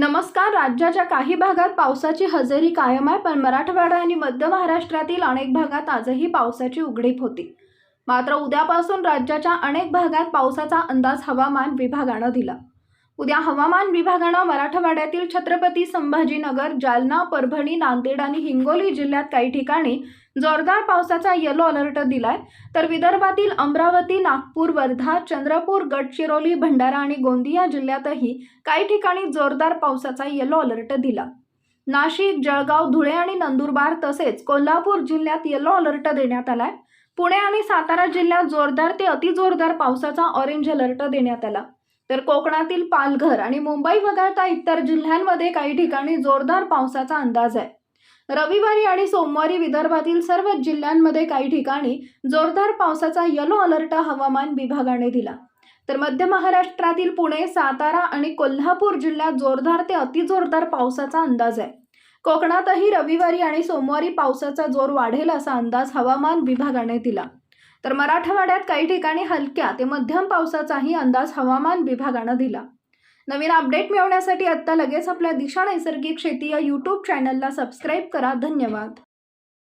नमस्कार राज्याच्या काही भागात पावसाची हजेरी कायम आहे पण मराठवाडा आणि मध्य महाराष्ट्रातील अनेक भागात आजही पावसाची उघडीप होती. मात्र उद्यापासून राज्याच्या अनेक भागात पावसाचा अंदाज हवामान विभागानं दिला. उद्या हवामान विभागानं मराठवाड्यातील छत्रपती संभाजीनगर जालना परभणी नांदेड आणि हिंगोली जिल्ह्यात काही ठिकाणी जोरदार पावसाचा येलो अलर्ट दिलाय. तर विदर्भातील अमरावती नागपूर वर्धा चंद्रपूर गडचिरोली भंडारा आणि गोंदिया जिल्ह्यातही काही ठिकाणी जोरदार पावसाचा येलो अलर्ट दिला. नाशिक जळगाव धुळे आणि नंदुरबार तसेच कोल्हापूर जिल्ह्यात येलो अलर्ट देण्यात आलाय. पुणे आणि सातारा जिल्ह्यात जोरदार ते अतिजोरदार पावसाचा ऑरेंज अलर्ट देण्यात आला. तर कोकणातील पालघर आणि मुंबई वगळता इतर जिल्ह्यांमध्ये काही ठिकाणी जोरदार पावसाचा अंदाज आहे. रविवारी आणि सोमवारी विदर्भातील सर्व जिल्ह्यांमध्ये काही ठिकाणी जोरदार पावसाचा येलो अलर्ट हवामान विभागाने दिला. तर मध्य महाराष्ट्रातील पुणे सातारा आणि कोल्हापूर जिल्ह्यात जोरदार ते अतिजोरदार पावसाचा अंदाज आहे. कोकणातही रविवारी आणि सोमवारी पावसाचा जोर वाढेल असा अंदाज हवामान विभागाने दिला. तर मराठवाड्यात काही ठिकाणी हलक्या ते मध्यम पावसाचाही अंदाज हवामान विभागानं दिला. नवीन अपडेट मिळवण्यासाठी आत्ता लगेच आपल्या दिशा नैसर्गिक शेती या यूट्यूब चॅनलला सबस्क्राईब करा. धन्यवाद.